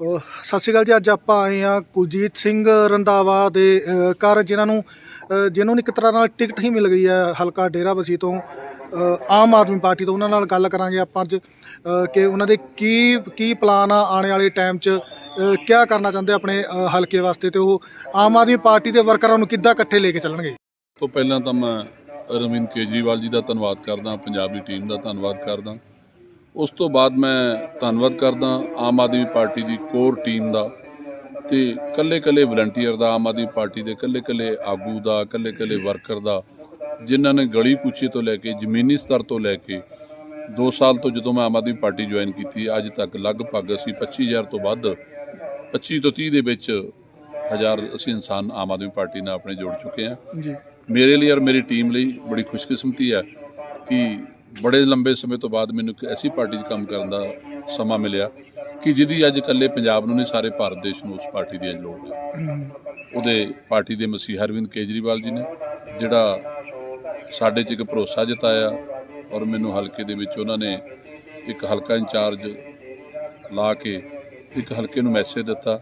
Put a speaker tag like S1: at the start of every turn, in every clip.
S1: ਸਤਿ ਸ਼੍ਰੀ ਅਕਾਲ ਜੀ, ਅੱਜ ਆਪਾਂ ਆਏ ਆ ਕੁਲਜੀਤ ਸਿੰਘ ਰੰਧਾਵਾ ਦੇ ਘਰ, ਜਿਨ੍ਹਾਂ ਨੂੰ ਜਿਨ੍ਹਾਂ ਨੂੰ ਇੱਕ ਤਰ੍ਹਾਂ ਨਾਲ ਟਿਕਟ ਹੀ ਮਿਲ ਗਈ ਹੈ ਹਲਕਾ ਡੇਰਾਬੱਸੀ ਤੋਂ ਆਮ ਆਦਮੀ ਪਾਰਟੀ ਤੋਂ। ਉਹਨਾਂ ਨਾਲ ਗੱਲ ਕਰਾਂਗੇ ਆਪਾਂ ਅੱਜ ਕਿ ਉਹਨਾਂ ਦੇ ਕੀ ਕੀ ਪਲਾਨ ਆ ਆਉਣ ਵਾਲੇ ਟਾਈਮ 'ਚ ਕੀ ਕਰਨਾ ਚਾਹੁੰਦੇ ਆਪਣੇ ਹਲਕੇ ਵਾਸਤੇ ਤੇ ਉਹ ਆਮ ਆਦਮੀ ਪਾਰਟੀ ਦੇ ਵਰਕਰਾਂ ਨੂੰ ਕਿੱਦਾਂ ਇਕੱਠੇ ਲੈ ਕੇ ਚੱਲਣਗੇ?
S2: ਤੋਂ ਪਹਿਲਾਂ ਤਾਂ ਮੈਂ ਅਰਵਿੰਦ ਕੇਜਰੀਵਾਲ ਜੀ ਦਾ ਧੰਨਵਾਦ ਕਰਦਾ, ਪੰਜਾਬ ਦੀ ਟੀਮ ਦਾ ਧੰਨਵਾਦ ਕਰਦਾ। ਉਸ ਤੋਂ ਬਾਅਦ ਮੈਂ ਧੰਨਵਾਦ ਕਰਦਾ ਆਮ ਆਦਮੀ ਪਾਰਟੀ ਦੀ ਕੋਰ ਟੀਮ ਦਾ ਤੇ ਕੱਲੇ ਕੱਲੇ ਵਲੰਟੀਅਰ ਦਾ ਆਮ ਆਦਮੀ ਪਾਰਟੀ ਦੇ ਕੱਲੇ ਕੱਲੇ ਆਗੂ ਦਾ ਕੱਲੇ ਕੱਲੇ ਵਰਕਰ ਦਾ ਜਿਨ੍ਹਾਂ ਨੇ ਗਲੀ ਕੂਚੇ ਤੋਂ ਲੈ ਕੇ ਜ਼ਮੀਨੀ ਸਤਰ ਤੋਂ ਲੈ ਕੇ 2 ਸਾਲ ਤੋਂ ਜਦੋਂ ਮੈਂ ਆਮ ਆਦਮੀ ਪਾਰਟੀ ਜੁਆਇਨ ਕੀਤੀ ਅੱਜ ਤੱਕ ਲਗਭਗ ਅਸੀਂ 25000 ਤੋਂ ਵੱਧ 25 ਤੋਂ 30 ਦੇ ਵਿੱਚ ਹਜ਼ਾਰ ਅਸੀਂ ਇਨਸਾਨ ਆਮ ਆਦਮੀ ਪਾਰਟੀ ਨਾਲ ਆਪਣੇ ਜੋੜ ਚੁੱਕੇ ਹਾਂ।
S1: ਜੀ।
S2: ਮੇਰੇ ਲਈ ਔਰ ਮੇਰੀ ਟੀਮ ਲਈ ਬੜੀ ਖੁਸ਼ਕਿਸਮਤੀ ਹੈ ਕਿ ਬੜੇ ਲੰਬੇ ਸਮੇਂ ਤੋਂ ਬਾਅਦ ਮੈਨੂੰ ਇੱਕ ਐਸੀ ਪਾਰਟੀ 'ਚ ਕੰਮ ਕਰਨ ਦਾ ਸਮਾਂ ਮਿਲਿਆ ਕਿ ਜਿਹਦੀ ਅੱਜ ਇਕੱਲੇ ਪੰਜਾਬ ਨੂੰ ਨਹੀਂ, ਸਾਰੇ ਭਾਰਤ ਦੇਸ਼ ਨੂੰ ਉਸ ਪਾਰਟੀ ਦੀ ਅੱਜ ਲੋੜ ਹੈ। ਉਹਦੇ ਪਾਰਟੀ ਦੇ ਮਸੀਹ ਅਰਵਿੰਦ ਕੇਜਰੀਵਾਲ ਜੀ ਨੇ, ਜਿਹੜਾ ਸਾਡੇ 'ਚ ਇੱਕ ਭਰੋਸਾ ਜਤਾਇਆ ਔਰ ਮੈਨੂੰ ਹਲਕੇ ਦੇ ਵਿੱਚ ਉਹਨਾਂ ਨੇ ਇੱਕ ਹਲਕਾ ਇੰਚਾਰਜ ਲਾ ਕੇ ਇੱਕ ਹਲਕੇ ਨੂੰ ਮੈਸੇਜ ਦਿੱਤਾ।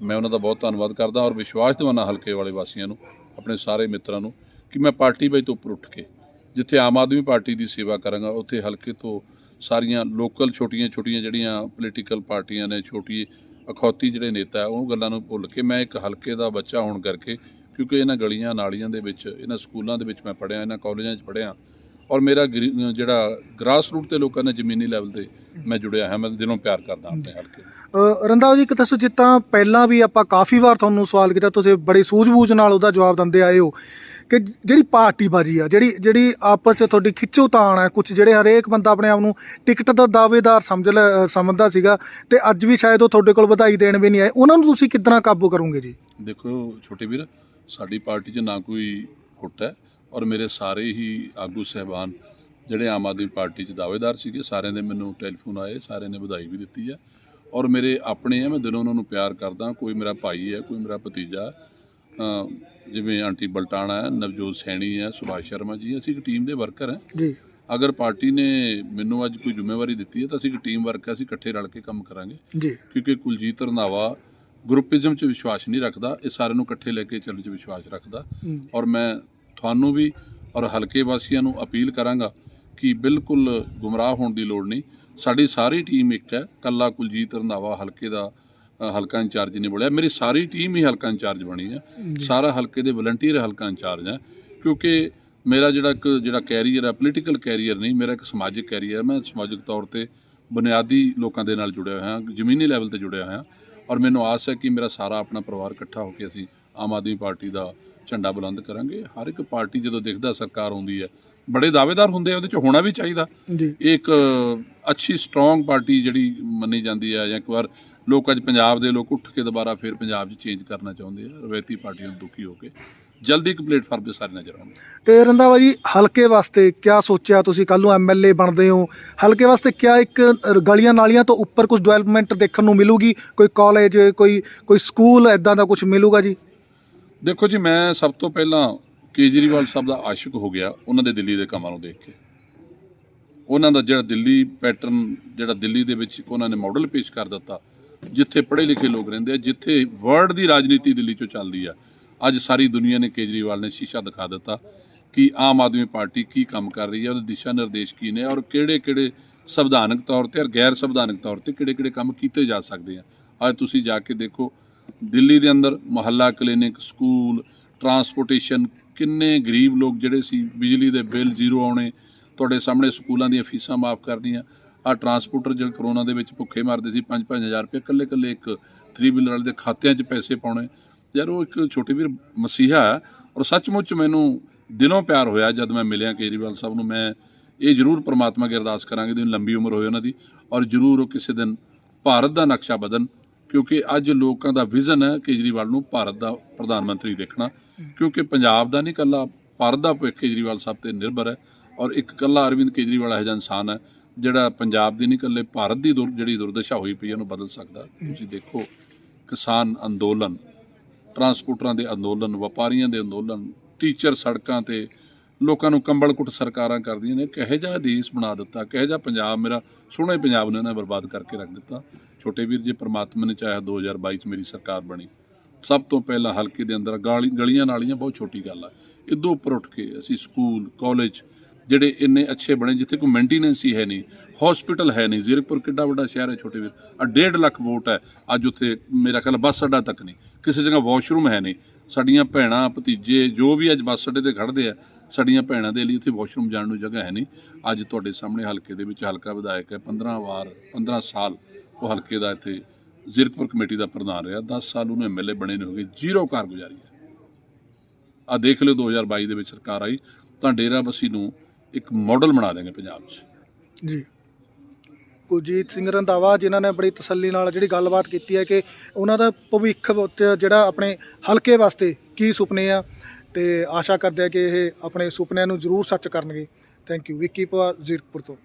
S2: ਮੈਂ ਉਹਨਾਂ ਦਾ ਬਹੁਤ ਧੰਨਵਾਦ ਕਰਦਾ ਔਰ ਵਿਸ਼ਵਾਸ ਦਿਵਾਨਾ ਹਲਕੇ ਵਾਲੇ ਵਾਸੀਆਂ ਨੂੰ, ਆਪਣੇ ਸਾਰੇ ਮਿੱਤਰਾਂ ਨੂੰ ਕਿ ਮੈਂ ਪਾਰਟੀ ਬਾਈ ਤੋਂ ਉੱਪਰ ਉੱਠ ਕੇ ਜਿੱਥੇ ਆਮ ਆਦਮੀ ਪਾਰਟੀ ਦੀ ਸੇਵਾ ਕਰਾਂਗਾ, ਉੱਥੇ ਹਲਕੇ ਤੋਂ ਸਾਰੀਆਂ ਲੋਕਲ ਛੋਟੀਆਂ-ਛੋਟੀਆਂ ਜਿਹੜੀਆਂ ਪੋਲੀਟੀਕਲ ਪਾਰਟੀਆਂ ਨੇ, ਛੋਟੀ ਅਖੌਤੀ ਜਿਹੜੇ ਨੇਤਾ ਉਹ ਗੱਲਾਂ ਨੂੰ ਭੁੱਲ ਕੇ ਮੈਂ ਇੱਕ ਹਲਕੇ ਦਾ ਬੱਚਾ ਹੋਣ ਕਰਕੇ, ਕਿਉਂਕਿ ਇਹਨਾਂ ਗਲੀਆਂ ਨਾਲੀਆਂ ਦੇ ਵਿੱਚ, ਇਹਨਾਂ ਸਕੂਲਾਂ ਦੇ ਵਿੱਚ ਮੈਂ ਪੜ੍ਹਿਆ, ਇਹਨਾਂ ਕਾਲਜਾਂ 'ਚ ਪੜ੍ਹਿਆ, ਔਰ ਮੇਰਾ ਗਰੀ- ਜਿਹੜਾ ਗ੍ਰਾਸ ਰੂਟ ਤੇ ਲੋਕਾਂ ਨਾਲ ਜ਼ਮੀਨੀ ਲੈਵਲ ਤੇ ਮੈਂ ਜੁੜਿਆ ਹੈ ਮੈਂ ਦਿਲੋਂ ਪਿਆਰ ਕਰਦਾ ਆਪਣੇ ਹਲਕੇ
S1: ਰੰਧਾਵਾ ਜੀ, ਇੱਕ ਦੱਸੋ ਜਿੱਦਾਂ ਪਹਿਲਾਂ ਵੀ ਆਪਾਂ ਕਾਫੀ ਵਾਰ ਤੁਹਾਨੂੰ ਸਵਾਲ ਕੀਤਾ, ਤੁਸੀਂ ਬੜੀ ਸੂਝ-ਬੂਝ ਨਾਲ ਉਹਦਾ ਜਵਾਬ ਦਿੰਦੇ ਆਏ ਹੋ ਕਿ ਜਿਹੜੀ ਪਾਰਟੀਬਾਜ਼ੀ ਆ, ਜਿਹੜੀ ਜਿਹੜੀ ਆਪਸ 'ਚ ਤੁਹਾਡੀ ਖਿੱਚੋ ਤਾਣ ਹੈ ਕੁਝ ਜਿਹੜੇ ਹਰੇਕ ਬੰਦਾ ਆਪਣੇ ਆਪ ਨੂੰ ਟਿਕਟ ਦਾ ਦਾਅਵੇਦਾਰ ਸਮਝ ਲੈ ਸਮਝਦਾ ਸੀਗਾ ਤੇ ਅੱਜ ਵੀ ਸ਼ਾਇਦ ਉਹ ਤੁਹਾਡੇ ਕੋਲ ਵਧਾਈ ਦੇਣ ਵੀ ਨਹੀਂ ਆਏ। ਉਹਨਾਂ ਨੂੰ ਤੁਸੀਂ ਕਿੱਦਾਂ ਕਾਬੂ ਕਰੋਗੇ ਜੀ?
S2: ਦੇਖੋ, ਛੋਟੇ ਵੀਰ, ਸਾਡੀ ਪਾਰਟੀ 'ਚ ਨਾ ਕੋਈ ਫੁੱਟ ਹੈ ਔਰ ਮੇਰੇ ਸਾਰੇ ਹੀ ਆਗੂ ਸਹਿਬਾਨ ਜਿਹੜੇ ਆਮ ਆਦਮੀ ਪਾਰਟੀ 'ਚ ਦਾਅਵੇਦਾਰ ਸੀਗੇ, ਸਾਰਿਆਂ ਦੇ ਮੈਨੂੰ ਟੈਲੀਫੋਨ ਆਏ, ਸਾਰਿਆਂ ਨੇ ਵਧਾਈ ਵੀ ਦਿੱਤੀ ਹੈ। ਔਰ ਮੇਰੇ ਆਪਣੇ ਆ ਮੈਂ ਦਿਲੋਂ ਉਹਨਾਂ ਨੂੰ ਪਿਆਰ ਕਰਦਾ ਕੋਈ ਮੇਰਾ ਭਾਈ ਹੈ ਕੋਈ ਮੇਰਾ ਭਤੀਜਾ ਜਿਵੇਂ ਆਂਟੀ ਬਲਟਾਣਾ ਹੈ ਨਵਜੋਤ ਸੈਣੀ ਹੈ ਸੁਭਾਸ਼ ਸ਼ਰਮਾ ਜੀ ਅਸੀਂ ਇੱਕ ਟੀਮ ਦੇ ਵਰਕਰ ਹਾਂ।
S1: ਜੀ।
S2: ਅਗਰ ਪਾਰਟੀ ਨੇ ਮੈਨੂੰ ਅੱਜ ਕੋਈ ਜ਼ਿੰਮੇਵਾਰੀ ਦਿੱਤੀ ਹੈ ਤਾਂ ਅਸੀਂ ਇੱਕ ਟੀਮ ਵਰਕ ਹੈ ਅਸੀਂ ਇਕੱਠੇ ਰਲ ਕੇ ਕੰਮ ਕਰਾਂਗੇ।
S1: ਜੀ।
S2: ਕਿਉਂਕਿ ਕੁਲਜੀਤ ਰੰਧਾਵਾ ਗਰੁੱਪਿਜ਼ਮ 'ਚ ਵਿਸ਼ਵਾਸ ਨਹੀਂ ਰੱਖਦਾ ਇਹ ਸਾਰਿਆਂ ਨੂੰ ਇਕੱਠੇ ਲੈ ਕੇ ਚੱਲਣ 'ਚ ਵਿਸ਼ਵਾਸ ਰੱਖਦਾ। ਔਰ ਮੈਂ ਤੁਹਾਨੂੰ ਵੀ ਔਰ ਹਲਕੇ ਵਾਸੀਆਂ ਨੂੰ ਅਪੀਲ ਕਰਾਂਗਾ ਕਿ ਬਿਲਕੁਲ ਗੁੰਮਰਾਹ ਹੋਣ ਦੀ ਲੋੜ ਨਹੀਂ। ਸਾਡੀ ਸਾਰੀ ਟੀਮ ਇੱਕ ਹੈ। ਕੱਲਾ ਕੁਲਜੀਤ ਰੰਧਾਵਾ ਹਲਕੇ ਦਾ ਹਲਕਾ ਇੰਚਾਰਜ ਨਹੀਂ ਬੋਲਿਆ। ਮੇਰੀ ਸਾਰੀ ਟੀਮ ਹੀ ਹਲਕਾ ਇੰਚਾਰਜ ਬਣੀ ਹੈ। ਸਾਰਾ ਹਲਕੇ ਦੇ ਵਲੰਟੀਅਰ ਹਲਕਾ ਇੰਚਾਰਜ ਹੈ। ਕਿਉਂਕਿ ਮੇਰਾ ਜਿਹੜਾ ਇੱਕ ਜਿਹੜਾ ਕੈਰੀਅਰ ਹੈ ਪੋਲੀਟੀਕਲ ਕੈਰੀਅਰ ਨਹੀਂ ਮੇਰਾ ਇੱਕ ਸਮਾਜਿਕ ਕੈਰੀਅਰ ਹੈ। ਮੈਂ ਸਮਾਜਿਕ ਤੌਰ ਤੇ ਬੁਨਿਆਦੀ ਲੋਕਾਂ ਦੇ ਨਾਲ ਜੁੜਿਆ ਹੋਇਆ ਜ਼ਮੀਨੀ ਲੈਵਲ ਤੇ ਜੁੜਿਆ ਹੋਇਆ ਔਰ ਮੈਨੂੰ ਆਸ ਹੈ ਕਿ ਮੇਰਾ ਸਾਰਾ ਆਪਣਾ ਪਰਿਵਾਰ ਇਕੱਠਾ ਹੋ ਕੇ ਅਸੀਂ ਆਮ ਆਦਮੀ ਪਾਰਟੀ ਦਾ ਝੰਡਾ ਬੁਲੰਦ ਕਰਾਂਗੇ। ਹਰ ਇੱਕ ਪਾਰਟੀ ਜਦੋਂ ਦਿਖਦਾ ਸਰਕਾਰ ਆਉਂਦੀ ਹੈ ਬੜੇ ਦਾਅਵੇਦਾਰ ਹੁੰਦੇ ਆ ਉਹਦੇ ਚ ਹੋਣਾ ਵੀ ਚਾਹੀਦਾ।
S1: ਜੀ।
S2: ਇਹ ਇੱਕ ਅੱਛੀ ਸਟਰੋਂਗ ਪਾਰਟੀ ਜਿਹੜੀ ਮੰਨੀ ਜਾਂਦੀ ਹੈ ਜਾਂ ਇੱਕ ਵਾਰ ਲੋਕ ਅੱਜ ਪੰਜਾਬ ਦੇ ਲੋਕ ਉੱਠ ਕੇ ਦੁਬਾਰਾ ਫਿਰ ਪੰਜਾਬ 'ਚ ਚੇਂਜ ਕਰਨਾ ਚਾਹੁੰਦੇ ਆ ਰਵਾਇਤੀ ਪਾਰਟੀਆਂ ਤੋਂ ਦੁਖੀ ਹੋ ਕੇ। ਜਲਦੀ ਇੱਕ ਪਲੇਟਫਾਰਮ ਤੇ ਸਾਰੇ ਨਜ਼ਰ ਆਉਣਗੇ
S1: ਤੇ ਰੰਧਾਵਾ ਜੀ ਹਲਕੇ ਵਾਸਤੇ ਕਿਆ ਸੋਚਿਆ ਤੁਸੀਂ? ਕੱਲ ਨੂੰ ਐਮਐਲਏ ਬਣਦੇ ਹੋ। ਹਲਕੇ ਵਾਸਤੇ ਕਿਆ ਇੱਕ ਗਲੀਆਂ ਨਾਲੀਆਂ ਤੋਂ ਉੱਪਰ ਕੁਝ ਡਿਵੈਲਪਮੈਂਟ ਦੇਖਣ ਨੂੰ ਮਿਲੂਗੀ? ਕੋਈ ਕਾਲਜ ਕੋਈ ਕੋਈ ਸਕੂਲ ਐਦਾਂ ਦਾ ਕੁਝ ਮਿਲੂਗਾ ਜੀ?
S2: ਦੇਖੋ ਜੀ ਮੈਂ ਸਭ ਤੋਂ ਪਹਿਲਾਂ ਕੇਜਰੀਵਾਲ ਸਾਹਿਬ ਦਾ ਆਸ਼ਿਕ ਹੋ ਗਿਆ, ਉਹਨਾਂ ਦੇ ਦਿੱਲੀ ਦੇ ਕੰਮਾਂ ਨੂੰ ਦੇਖ ਕੇ। ਉਹਨਾਂ ਦਾ ਜਿਹੜਾ ਦਿੱਲੀ ਪੈਟਰਨ ਜਿਹੜਾ ਦਿੱਲੀ ਦੇ ਵਿੱਚ ਉਹਨਾਂ ਨੇ ਮਾਡਲ ਪੇਸ਼ ਕਰ ਦਿੱਤਾ, ਜਿੱਥੇ ਪੜ੍ਹੇ ਲਿਖੇ ਲੋਕ ਰਹਿੰਦੇ ਆ, ਜਿੱਥੇ ਵਰਲਡ ਦੀ ਰਾਜਨੀਤੀ ਦਿੱਲੀ ਚੋਂ ਚੱਲਦੀ ਆ। ਅੱਜ ਸਾਰੀ ਦੁਨੀਆ ਨੇ ਕੇਜਰੀਵਾਲ ਨੇ ਸ਼ੀਸ਼ਾ ਦਿਖਾ ਦਿੱਤਾ ਕਿ ਆਮ ਆਦਮੀ ਪਾਰਟੀ ਕੀ ਕੰਮ ਕਰ ਰਹੀ ਹੈ ਉਹਦੇ ਦਿਸ਼ਾ ਨਿਰਦੇਸ਼ ਕੀ ਨੇ ਔਰ ਕਿਹੜੇ-ਕਿਹੜੇ ਸੰਵਿਧਾਨਕ ਤੌਰ ਤੇ ਔਰ ਗੈਰ ਸੰਵਿਧਾਨਕ ਤੌਰ ਤੇ ਕਿਹੜੇ-ਕਿਹੜੇ ਕੰਮ ਕੀਤੇ ਜਾ ਸਕਦੇ ਆ। ਅੱਜ ਤੁਸੀਂ ਜਾ ਕੇ ਦੇਖੋ, ਦਿੱਲੀ ਦੇ ਅੰਦਰ ਮੁਹੱਲਾ ਕਲੀਨਿਕ, ਸਕੂਲ ਟਰਾਂਸਪੋਰਟੇਸ਼ਨ ਕਿੰਨੇ ਗਰੀਬ ਲੋਕ ਜਿਹੜੇ ਸੀ, ਬਿਜਲੀ ਦੇ ਬਿੱਲ ਜ਼ੀਰੋ ਆਉਣੇ, ਤੁਹਾਡੇ ਸਾਹਮਣੇ ਸਕੂਲਾਂ ਦੀਆਂ ਫੀਸਾਂ ਮਾਫ ਕਰਨੀਆਂ ਆ ਟਰਾਂਸਪੋਰਟਰ ਜਿਹੜੇ ਕਰੋਨਾ ਦੇ ਵਿੱਚ ਭੁੱਖੇ ਮਰਦੇ ਸੀ 5-5000 ਰੁਪਏ ਇਕੱਲੇ ਇਕੱਲੇ ਇੱਕ 3 ਵੀਲਰ ਵਾਲੇ ਦੇ ਖਾਤਿਆਂ 'ਚ ਪੈਸੇ ਪਾਉਣੇ। ਯਾਰ ਉਹ ਇੱਕ ਛੋਟੇ ਵੀਰ ਮਸੀਹਾ ਹੈ ਔਰ ਸੱਚਮੁੱਚ ਮੈਨੂੰ ਦਿਲੋਂ ਪਿਆਰ ਹੋਇਆ ਜਦ ਮੈਂ ਮਿਲਿਆ ਕੇਜਰੀਵਾਲ ਸਾਹਿਬ ਨੂੰ। ਮੈਂ ਇਹ ਜ਼ਰੂਰ ਪ੍ਰਮਾਤਮਾ ਅੱਗੇ ਅਰਦਾਸ ਕਰਾਂਗੇ ਕਿ ਲੰਬੀ ਉਮਰ ਹੋਵੇ ਉਹਨਾਂ ਦੀ ਔਰ ਜ਼ਰੂਰ ਉਹ ਕਿਸੇ ਦਿਨ ਭਾਰਤ ਦਾ ਨਕਸ਼ਾ ਬਦਲਣ। ਕਿਉਂਕਿ ਅੱਜ ਲੋਕਾਂ ਦਾ ਵਿਜ਼ਨ ਹੈ ਕੇਜਰੀਵਾਲ ਨੂੰ ਭਾਰਤ ਦਾ ਪ੍ਰਧਾਨ ਮੰਤਰੀ ਦੇਖਣਾ। ਕਿਉਂਕਿ ਪੰਜਾਬ ਦਾ ਨਹੀਂ ਕੱਲਾ ਭਾਰਤ ਦਾ ਭਵਿੱਖ ਕੇਜਰੀਵਾਲ ਸਾਹਿਬ ਤੇ ਨਿਰਭਰ ਹੈ ਔਰ ਇੱਕ ਕੱਲਾ ਅਰਵਿੰਦ ਕੇਜਰੀਵਾਲ ਇਹੋ ਜਿਹਾ ਇਨਸਾਨ ਹੈ ਜਿਹੜਾ ਪੰਜਾਬ ਦੀ ਨਹੀਂ ਕੱਲੇ ਭਾਰਤ ਦੀ ਦੁਰ- ਜਿਹੜੀ ਦੁਰਦਸ਼ਾ ਹੋਈ ਪਈ ਹੈ ਉਹਨੂੰ ਬਦਲ ਸਕਦਾ। ਤੁਸੀਂ ਦੇਖੋ ਕਿਸਾਨ ਅੰਦੋਲਨ, ਟਰਾਂਸਪੋਰਟਰਾਂ ਦੇ ਅੰਦੋਲਨ, ਵਪਾਰੀਆਂ ਦੇ ਅੰਦੋਲਨ, ਟੀਚਰ ਸੜਕਾਂ ਤੇ ਲੋਕਾਂ ਨੂੰ ਕੰਬਲ ਕੁੱਟ ਸਰਕਾਰਾਂ ਕਰਦੀਆਂ ਨੇ, ਕਿਹੋ ਜਿਹਾ ਦੇਸ਼ ਬਣਾ ਦਿੱਤਾ, ਕਿਹੋ ਜਿਹਾ ਪੰਜਾਬ, ਮੇਰਾ ਸੋਹਣੇ ਪੰਜਾਬ ਨੂੰ ਇਹਨਾਂ ਬਰਬਾਦ ਕਰਕੇ ਰੱਖ ਦਿੱਤਾ। ਛੋਟੇ ਵੀਰ ਜੇ, ਪ੍ਰਮਾਤਮਾ ਨੇ ਚਾਹਿਆ 2022 ਚ ਮੇਰੀ ਸਰਕਾਰ ਬਣੀ, ਸਭ ਤੋਂ ਪਹਿਲਾਂ ਹਲਕੇ ਦੇ ਅੰਦਰ ਗਾਲੀ, ਗਲੀਆਂ ਨਾਲੀਆਂ ਬਹੁਤ ਛੋਟੀ ਗੱਲ ਆ। ਇਦੋਂ ਉੱਪਰ ਉੱਠ ਕੇ ਅਸੀਂ ਸਕੂਲ, ਕਾਲਜ ਜਿਹੜੇ ਇੰਨੇ ਅੱਛੇ ਬਣੇ, ਜਿੱਥੇ ਕੋਈ ਮੇਨਟੇਨੈਂਸ ਹੀ ਹੈ ਨਹੀਂ, ਹਸਪੀਟਲ ਹੈ ਨਹੀਂ, ਜ਼ੀਰਕਪੁਰ ਕਿੱਡਾ ਵੱਡਾ ਸ਼ਹਿਰ ਹੈ ਛੋਟੇ ਵੀਰ ਆ 1.5 ਲੱਖ ਵੋਟ ਹੈ, ਅੱਜ ਉੱਥੇ ਮੇਰਾ ਖਿਆਲ ਬੱਸ ਅੱਡਾ ਤੱਕ ਨਹੀਂ, ਕਿਸੇ ਜਗ੍ਹਾ ਵਾਸ਼ਰੂਮ ਹੈ ਨਹੀਂ, ਸਾਡੀਆਂ ਭੈਣਾਂ, ਭਤੀਜੇ, ਜੋ ਵੀ ਅੱਜ ਬੱਸ ਅੱਡੇ ਤੇ ਖੜਦੇ ਆ ਸਾਡੀਆਂ ਭੈਣਾਂ ਦੇ ਲਈ ਉੱਥੇ ਵਾਸ਼ਰੂਮ ਜਾਣ ਨੂੰ ਜਗ੍ਹਾ ਹੈ ਨਹੀਂ। ਅੱਜ ਤੁਹਾਡੇ ਸਾਹਮਣੇ ਹਲਕੇ ਦੇ ਵਿੱਚ ਹਲਕਾ ਵਿਧਾਇਕ ਹੈ। 15 ਵਾਰ 15 ਸਾਲ ਉਹ ਹਲਕੇ ਦਾ ਇੱਥੇ ਜ਼ੀਰਕਪੁਰ ਕਮੇਟੀ ਦਾ ਪ੍ਰਧਾਨ ਰਿਹਾ। 10 ਸਾਲ ਉਹਨੂੰ ਐਮਐਲਏ ਬਣੇ ਨੇ, ਹੋ ਗਏ ਜ਼ੀਰੋ ਕਾਰਗੁਜ਼ਾਰੀ ਹੈ। ਆ ਦੇਖ ਲਿਓ 2022 ਦੇ ਵਿੱਚ ਸਰਕਾਰ ਆਈ, ਤਾਂ ਡੇਰਾ ਬਸੀ ਨੂੰ ਇੱਕ ਮਾਡਲ ਬਣਾ ਦੇਣਗੇ ਪੰਜਾਬ 'ਚ।
S1: ਜੀ। ਕੁਲਜੀਤ ਸਿੰਘ ਰੰਧਾਵਾ, ਜਿਨ੍ਹਾਂ ਨੇ ਬੜੀ ਤਸੱਲੀ ਨਾਲ ਜਿਹੜੀ ਗੱਲਬਾਤ ਕੀਤੀ ਹੈ ਕਿ ਉਹਨਾਂ ਦਾ ਭਵਿੱਖ ਜਿਹੜਾ ਆਪਣੇ ਹਲਕੇ ਵਾਸਤੇ ਕੀ ਸੁਪਨੇ ਆ ਤੇ ਆਸ਼ਾ ਕਰਦੇ ਆ ਕਿ ਇਹ ਆਪਣੇ ਸੁਪਨਿਆਂ ਨੂੰ ਜ਼ਰੂਰ ਸੱਚ ਕਰਨਗੇ। ਥੈਂਕ ਯੂ ਵਿੱਕੀ ਪਵਾ ਜ਼ੀਰਕਪੁਰ ਤੋਂ।